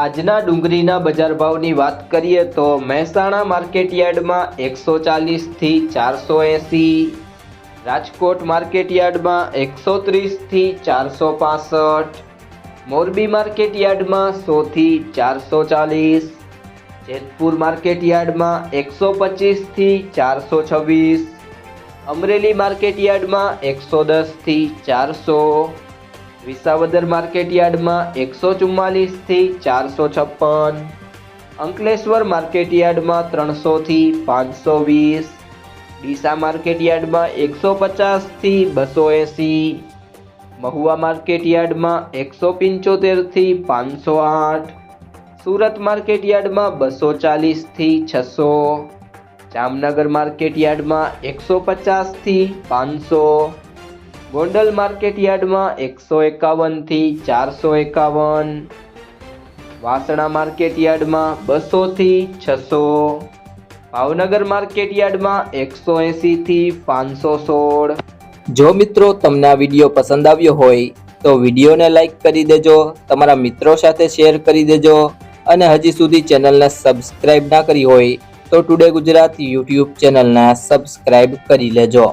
આજના ડુંગળીના બજાર ભાવની વાત કરીએ તો મહેસાણા માર્કેટ યાર્ડમાં એકસો ચાલીસથી ચારસો એંસી, રાજકોટ માર્કેટ યાર્ડમાં એકસો ત્રીસથી ચારસો પાસઠ, મોરબી માર્કેટ યાર્ડમાં સોથી ચારસો ચાલીસ, જેતપુર માર્કેટ યાર્ડમાં એકસો પચીસથી ચારસો છવ્વીસ, અમરેલી માર્કેટ યાર્ડમાં એકસો દસથી ચારસો વિસાવદર માર્કેટ યાર્ડમાં એકસો ચુમ્માલીસથી ચારસો છપ્પન. અંકલેશ્વર માર્કેટ યાર્ડમાં ત્રણસોથી પાંચસો વીસ. ડીસા માર્કેટ યાર્ડમાં એકસો પચાસથી બસો એંસી. મહુવા માર્કેટ યાર્ડમાં એકસો પંચોતેરથી પાંચસો આઠ. સુરત માર્કેટ યાર્ડમાં બસો ચાલીસથી છસો. જામનગર માર્કેટ યાર્ડમાં એકસો પચાસથી પાંચસો. ગોંડલ માર્કેટ યાર્ડમાં એકસો એકાવનથી ચારસો એકાવન. વાસણા માર્કેટ યાર્ડમાં બસોથી છસો. ભાવનગર માર્કેટ યાર્ડમાં એકસો એંસીથી પાંચસો સોળ. જો મિત્રો તમને આ વીડિયો પસંદ આવ્યો હોય, તો વિડીયોને લાઈક કરી દેજો, તમારા મિત્રો સાથે શેર કરી દેજો, અને હજી સુધી ચેનલને સબસ્ક્રાઇબ ના કરી હોય, તો ટુડે ગુજરાત યુટ્યુબ ચેનલને સબસ્ક્રાઇબ કરી લેજો.